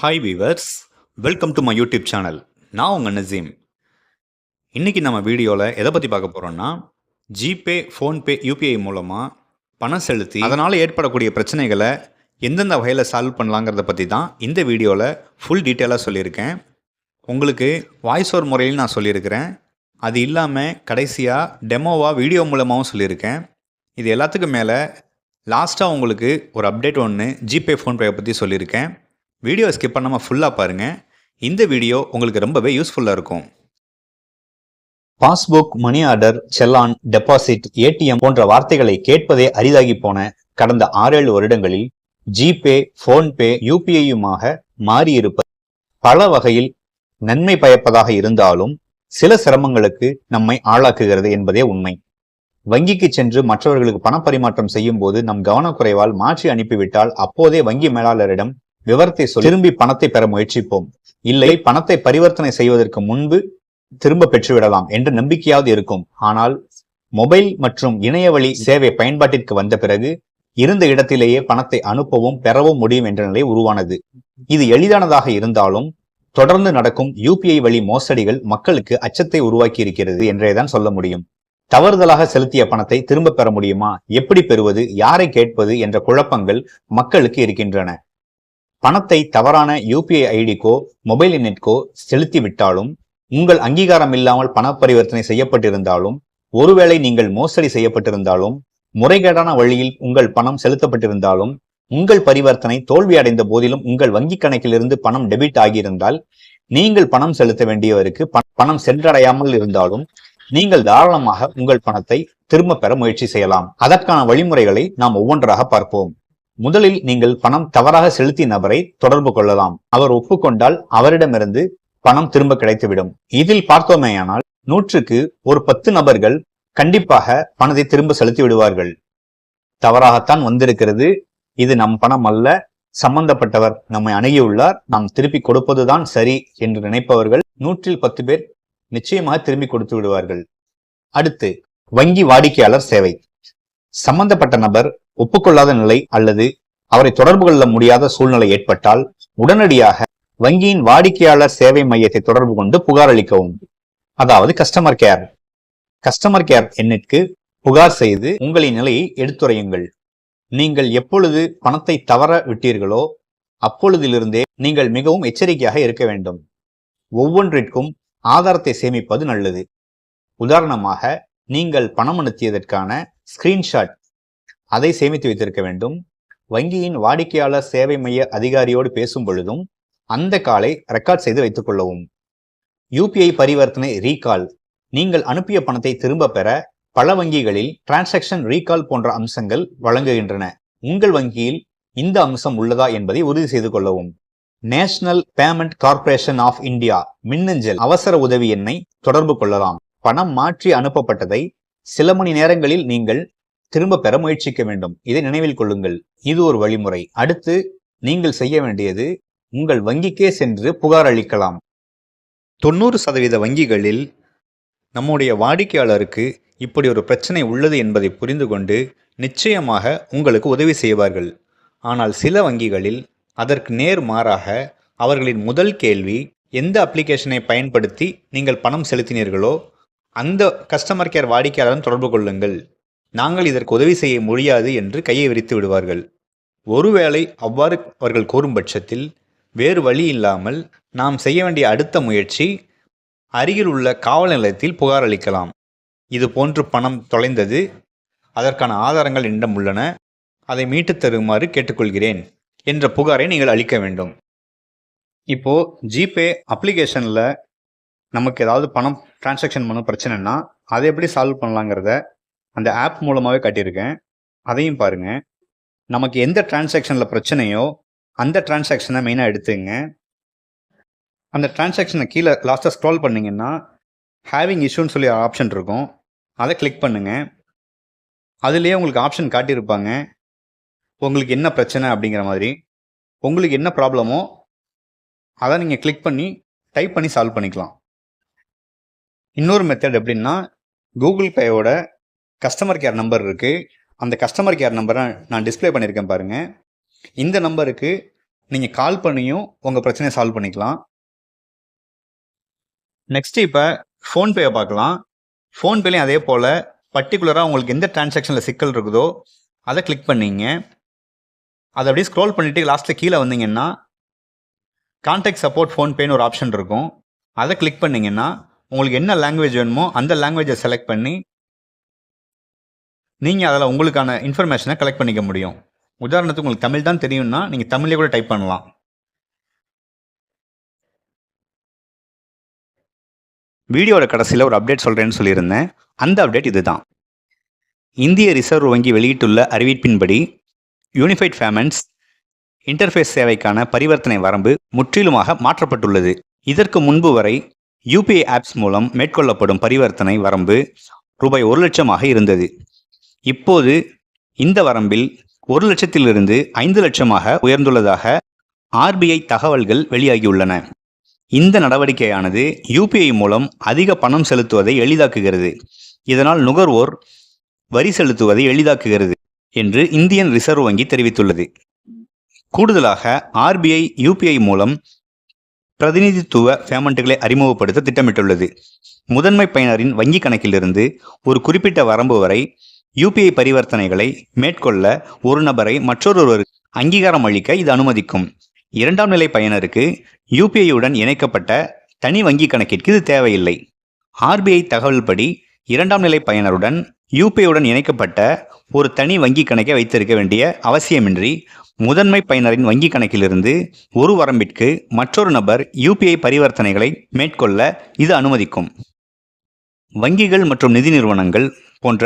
Hi viewers welcome to my YouTube channel நான் உங்கள் நசீம். இன்றைக்கி நம்ம வீடியோவில் எதை பற்றி பார்க்க போகிறோன்னா ஜிபே ஃபோன்பே யூபிஐ மூலமாக பணம் செலுத்தி அதனால் ஏற்படக்கூடிய பிரச்சனைகளை எந்தெந்த வகையில் சால்வ் பண்ணலாங்கிறத பற்றி தான் இந்த வீடியோவில் ஃபுல் டீட்டெயிலாக சொல்லியிருக்கேன். உங்களுக்கு வாய்ஸ் ஓவர் முறையில் நான் சொல்லியிருக்கிறேன். அது இல்லாமல் கடைசியாக டெமோவாக வீடியோ மூலமாகவும் சொல்லியிருக்கேன். இது எல்லாத்துக்கும் மேலே லாஸ்ட்டாக உங்களுக்கு ஒரு அப்டேட் ஒன்று ஜிபே ஃபோன்பே பற்றி சொல்லியிருக்கேன். வீடியோ ஸ்கிப் பண்ணாமல் ஃபுல்லாக பாருங்கள் இந்த வீடியோ உங்களுக்கு ரொம்பவே யூஸ்ஃபுல்லாக இருக்கும். Passbook money order challan deposit ATM போன்ற வார்த்தைகளை கேட்பதே அரிதாகி போன கடந்த ஆறேழு வருடங்களில் ஜிபே ஃபோன்பே யூபிஐயுமாக மாறியிருப்பது பல வகையில் நன்மை பயப்பதாக இருந்தாலும் சில சிரமங்களுக்கு நம்மை ஆளாக்குகிறது என்பதே உண்மை. வங்கிக்கு சென்று மற்றவர்களுக்கு பணப்பரிமாற்றம் செய்யும் போது நம் கவனக்குறைவால் மாற்றி அனுப்பிவிட்டால் அப்போதே வங்கி மேலாளரிடம் விவரத்தை சொல்லி திரும்பி பணத்தை பெற முயற்சிப்போம். இல்லை பணத்தை பரிவர்த்தனை செய்வதற்கு முன்பு திரும்ப பெற்றுவிடலாம் என்ற நம்பிக்கையாவது இருக்கும். ஆனால் மொபைல் மற்றும் இணையவழி சேவை பயன்பாட்டிற்கு வந்த பிறகு இருந்த இடத்திலேயே பணத்தை அனுப்பவும் பெறவும் முடியும் என்ற நிலை உருவானது. இது எளிதானதாக இருந்தாலும் தொடர்ந்து நடக்கும் யூபிஐ வழி மோசடிகள் மக்களுக்கு அச்சத்தை உருவாக்கி இருக்கிறது என்றேதான் சொல்ல முடியும். தவறுதலாக செலுத்திய பணத்தை திரும்ப பெற முடியுமா? எப்படி பெறுவது? யாரை கேட்பது? என்ற குழப்பங்கள் மக்களுக்கு இருக்கின்றன. பணத்தை தவறான யூபிஐ ஐடிக்கோ மொபைல் எண்ணிற்கோ செலுத்திவிட்டாலும் உங்கள் அங்கீகாரம் இல்லாமல் பண பரிவர்த்தனை செய்யப்பட்டிருந்தாலும் ஒருவேளை நீங்கள் மோசடி செய்யப்பட்டிருந்தாலும் முறைகேடான வழியில் உங்கள் பணம் செலுத்தப்பட்டிருந்தாலும் உங்கள் பரிவர்த்தனை தோல்வி அடைந்த போதிலும் உங்கள் வங்கி கணக்கிலிருந்து பணம் டெபிட் ஆகியிருந்தால் நீங்கள் பணம் செலுத்த வேண்டியவருக்கு பணம் சென்றடையாமல் இருந்தாலும் நீங்கள் தாராளமாக உங்கள் பணத்தை திரும்ப பெற முயற்சி செய்யலாம். அதற்கான வழிமுறைகளை நாம் ஒவ்வொன்றாக பார்ப்போம். முதலில் நீங்கள் பணம் தவறாக செலுத்திய நபரை தொடர்பு கொள்ளலாம். அவர் ஒப்புக்கொண்டால் அவரிடமிருந்து பணம் திரும்ப கிடைத்துவிடும். இதில் பார்த்தோமேயானால் நூற்றுக்கு ஒரு பத்து நபர்கள் கண்டிப்பாக பணத்தை திரும்ப செலுத்தி விடுவார்கள். தவறாகத்தான் வந்திருக்கிறது. இது நம் பணம் அல்ல. சம்பந்தப்பட்டவர் நம்மை அணுகியுள்ளார். நாம் திருப்பி கொடுப்பதுதான் சரி என்று நினைப்பவர்கள் நூற்றில் பத்து பேர் நிச்சயமாக திரும்பி கொடுத்து விடுவார்கள். அடுத்து வங்கி வாடிக்கையாளர் சேவை. சம்பந்தப்பட்ட நபர் ஒப்புக்கொள்ளாத நிலை அல்லது அவரை தொடர்பு கொள்ள முடியாத சூழ்நிலை ஏற்பட்டால் உடனடியாக வங்கியின் வாடிக்கையாளர் சேவை மையத்தை தொடர்பு கொண்டு புகார் அளிக்கவும். அதாவது கஸ்டமர் கேர் கஸ்டமர் கேர் எண்ணிற்கு புகார் செய்து உங்களின் நிலையை எடுத்துரையுங்கள். நீங்கள் எப்பொழுது பணத்தை தவற விட்டீர்களோ அப்பொழுதிலிருந்தே நீங்கள் மிகவும் எச்சரிக்கையாக இருக்க வேண்டும். ஒவ்வொன்றிற்கும் ஆதாரத்தை சேமிப்பது நல்லது. உதாரணமாக நீங்கள் பணம் அனுத்தியதற்கான ஸ்கிரீன்ஷாட் அதை சேமித்து வைத்திருக்க வேண்டும். வங்கியின் வாடிக்கையாளர் சேவை மைய அதிகாரியோடு பேசும் பொழுதும் அந்த காலை ரெக்கார்ட் செய்து வைத்துக் கொள்ளவும். யூபிஐ பரிவர்த்தனை ரீகால் நீங்கள் அனுப்பிய பணத்தை திரும்ப பெற பல வங்கிகளில் டிரான்சாக்ஷன் ரீகால் போன்ற அம்சங்கள் வழங்குகின்றன. உங்கள் வங்கியில் இந்த அம்சம் உள்ளதா என்பதை உறுதி செய்து கொள்ளவும். National Payment Corporation of India மின்னஞ்சல் அவசர உதவி எண்ணை தொடர்பு கொள்ளலாம். பணம் மாற்றி அனுப்பப்பட்டதை சில மணி நேரங்களில் நீங்கள் திரும்ப பெற முயற்சிக்க வேண்டும். இதை நினைவில் கொள்ளுங்கள். இது ஒரு வழிமுறை. அடுத்து நீங்கள் செய்ய வேண்டியது உங்கள் வங்கிக்கே சென்று புகார் அளிக்கலாம். தொண்ணூறு சதவீத வங்கிகளில் நம்முடைய வாடிக்கையாளருக்கு இப்படி ஒரு பிரச்சனை உள்ளது என்பதை புரிந்து கொண்டு நிச்சயமாக உங்களுக்கு உதவி செய்வார்கள். ஆனால் சில வங்கிகளில் அதற்கு நேர் மாறாக அவர்களின் முதல் கேள்வி எந்த அப்ளிகேஷனை பயன்படுத்தி நீங்கள் பணம் செலுத்தினீர்களோ அந்த கஸ்டமர் கேர் வாடிக்கையாளரும் தொடர்பு கொள்ளுங்கள். நாங்கள் இதற்கு உதவி செய்ய முடியாது என்று கையை விரித்து விடுவார்கள். ஒருவேளை அவ்வாறு அவர்கள் கூறும் பட்சத்தில் வேறு வழி இல்லாமல் நாம் செய்ய வேண்டிய அடுத்த முயற்சி அருகில் உள்ள காவல் நிலையத்தில் புகார் அளிக்கலாம். இது போன்று பணம் தொலைந்தது. அதற்கான ஆதாரங்கள் என்னிடம் உள்ளன. அதை மீட்டுத் தருமாறு கேட்டுக்கொள்கிறேன் என்ற புகாரை நீங்கள் அளிக்க வேண்டும். இப்போது ஜிபே அப்ளிகேஷனில் நமக்கு ஏதாவது பணம் டிரான்சாக்ஷன் பண்ண பிரச்சனைனா அதை எப்படி சால்வ் பண்ணலாங்கிறத அந்த ஆப் மூலமாகவே காட்டியிருக்கேன். அதையும் பாருங்கள் நமக்கு எந்த டிரான்சாக்ஷனில் பிரச்சனையோ அந்த டிரான்சாக்ஷனை மெயினாக எடுத்துங்க. அந்த டிரான்சாக்ஷனை கீழே லாஸ்ட்டாக ஸ்க்ரால் பண்ணிங்கன்னா ஹேவிங் இஷ்யூன்னு சொல்லி ஆப்ஷன் இருக்கும். அதை கிளிக் பண்ணுங்கள் அதுலேயே உங்களுக்கு ஆப்ஷன் காட்டியிருப்பாங்க. உங்களுக்கு என்ன பிரச்சனை அப்படிங்கிற மாதிரி. உங்களுக்கு என்ன ப்ராப்ளமோ அதை நீங்கள் கிளிக் பண்ணி டைப் பண்ணி சால்வ் பண்ணிக்கலாம். இன்னொரு மெத்தட் எப்படின்னா கூகுள் பேயோட கஸ்டமர் கேர் நம்பர் இருக்குது அந்த கஸ்டமர் கேர் நம்பரை நான் டிஸ்பிளே பண்ணியிருக்கேன் பாருங்கள் இந்த நம்பருக்கு நீங்கள் கால் பண்ணியும் உங்கள் பிரச்சனையை சால்வ் பண்ணிக்கலாம். நெக்ஸ்ட் இப்போ ஃபோன்பேயை பார்க்கலாம். ஃபோன்பேலையும் அதே போல் பர்டிகுலராக உங்களுக்கு எந்த டிரான்சாக்ஷனில் சிக்கல் இருக்குதோ அதை கிளிக் பண்ணிங்க. அதை அப்படியே ஸ்க்ரோல் பண்ணிவிட்டு லாஸ்ட்டில் கீழே வந்தீங்கன்னா கான்டாக்ட் சப்போர்ட் ஃபோன்பேன்னு ஒரு ஆப்ஷன் இருக்கும். அதை கிளிக் பண்ணிங்கன்னா உங்களுக்கு என்ன லாங்குவேஜ் வேணுமோ அந்த லாங்குவேஜை செலக்ட் பண்ணி நீங்கள் அதில் உங்களுக்கான இன்ஃபர்மேஷனை கலெக்ட் பண்ணிக்க முடியும். உதாரணத்துக்கு உங்களுக்கு தமிழ் தான் தெரியும்னா நீங்கள் தமிழே கூட டைப் பண்ணலாம். வீடியோட கடைசியில் ஒரு அப்டேட் சொல்கிறேன்னு சொல்லியிருந்தேன். அந்த அப்டேட் இதுதான். இந்திய ரிசர்வ் வங்கி வெளியிட்டுள்ள அறிவிப்பின்படி யூனிஃபைட் பேமெண்ட்ஸ் இன்டர்ஃபேஸ் சேவைக்கான பரிவர்த்தனை வரம்பு முற்றிலுமாக மாற்றப்பட்டுள்ளது. இதற்கு முன்பு வரை யூபிஐ ஆப்ஸ் மூலம் மேற்கொள்ளப்படும் பரிவர்த்தனை வரம்பு ரூபாய் ஒரு லட்சமாக இருந்தது. இப்போது இந்த வரம்பில் ஒரு லட்சத்திலிருந்து ஐந்து லட்சமாக உயர்ந்துள்ளதாக ஆர்பிஐ தகவல்கள் வெளியாகியுள்ளன. இந்த நடவடிக்கையானது யூபிஐ மூலம் அதிக பணம் செலுத்துவதை எளிதாக்குகிறது. இதனால் நுகர்வோர் வரி செலுத்துவதை எளிதாக்குகிறது என்று இந்தியன் ரிசர்வ் வங்கி தெரிவித்துள்ளது. கூடுதலாக ஆர்பிஐ யூபிஐ மூலம் பிரதிநிதித்துவ பேமெண்ட்டுகளை அறிமுகப்படுத்த திட்டமிட்டுள்ளது. முதன்மை பயனரின் வங்கி கணக்கிலிருந்து ஒரு குறிப்பிட்ட வரம்பு வரை யூபிஐ பரிவர்த்தனைகளை மேற்கொள்ள ஒரு நபரை மற்றொருவருக்கு அங்கீகாரம் அளிக்க இது அனுமதிக்கும். இரண்டாம் நிலை பயனருக்கு யூபிஐயுடன் இணைக்கப்பட்ட தனி வங்கி கணக்கிற்கு இது தேவையில்லை. ஆர்பிஐ தகவல்படி இரண்டாம் நிலை பயனருடன் யூபிஐயுடன் இணைக்கப்பட்ட ஒரு தனி வங்கிக் கணக்கை வைத்திருக்க வேண்டிய அவசியமின்றி முதன்மை பயனரின் வங்கிக் கணக்கிலிருந்து ஒரு வரம்பிற்கு மற்றொரு நபர் யூபிஐ பரிவர்த்தனைகளை மேற்கொள்ள இது அனுமதிக்கும். வங்கிகள் மற்றும் நிதி நிறுவனங்கள் போன்ற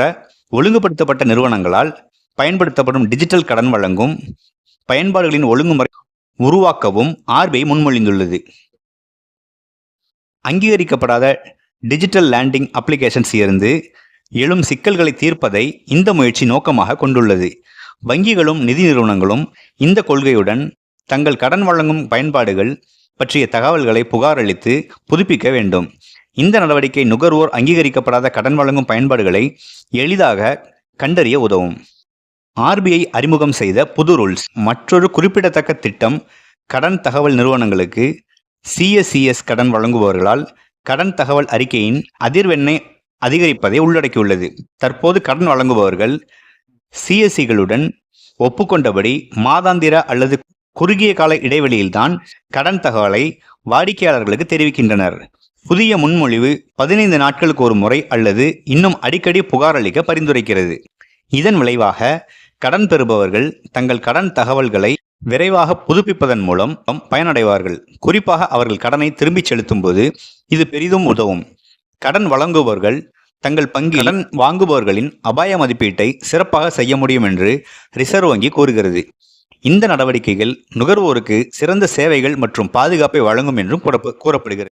ஒழுங்குபடுத்தப்பட்ட நிறுவனங்களால் பயன்படுத்தப்படும் டிஜிட்டல் கடன் வழங்கும் பயன்பாடுகளின் ஒழுங்குமுறை உருவாக்கவும் ஆர்பிஐ முன்மொழிந்துள்ளது. அங்கீகரிக்கப்படாத டிஜிட்டல் லேண்டிங் அப்ளிகேஷன்ஸ் இருந்து எழும் சிக்கல்களை தீர்ப்பதை இந்த முயற்சி நோக்கமாக கொண்டுள்ளது. வங்கிகளும் நிதி நிறுவனங்களும் இந்த கொள்கையுடன் தங்கள் கடன் வழங்கும் பயன்பாடுகள் பற்றிய தகவல்களை புகாரளித்து புதுப்பிக்க வேண்டும். இந்த நடவடிக்கை நுகர்வோர் அங்கீகரிக்கப்படாத கடன் வழங்கும் பயன்பாடுகளை எளிதாக கண்டறிய உதவும். ஆர்பிஐ அறிமுகம் செய்த புது ரூல்ஸ். மற்றொரு குறிப்பிடத்தக்க திட்டம் கடன் தகவல் நிறுவனங்களுக்கு சிஎஸ்சிஎஸ் கடன் வழங்குபவர்களால் கடன் தகவல் அறிக்கையின் அதிர்வெண்ணை அதிகரிப்பதை உள்ளடக்கியுள்ளது. தற்போது கடன் வழங்குபவர்கள் சிஎஸ்சிகளுடன் ஒப்புக்கொண்டபடி மாதாந்திர அல்லது குறுகிய கால இடைவெளியில்தான் கடன் தகவலை வாடிக்கையாளர்களுக்கு தெரிவிக்கின்றனர். புதிய முன்மொழிவு பதினைந்து நாட்களுக்கு ஒரு முறை அல்லது இன்னும் அடிக்கடி புகார் அளிக்க பரிந்துரைக்கிறது. இதன் விளைவாக கடன் பெறுபவர்கள் தங்கள் கடன் தகவல்களை விரைவாக புதுப்பிப்பதன் மூலம் பயனடைவார்கள். குறிப்பாக அவர்கள் கடனை திரும்பிச் செலுத்தும் போது இது பெரிதும் உதவும். கடன் வழங்குபவர்கள் தங்கள் பங்கில் வாங்குபவர்களின் அபாய மதிப்பீட்டை சிறப்பாக செய்ய முடியும் என்று ரிசர்வ் வங்கி கூறுகிறது. இந்த நடவடிக்கைகள் நுகர்வோருக்கு சிறந்த சேவைகள் மற்றும் பாதுகாப்பை வழங்கும் என்றும் கூறப்படுகிறது.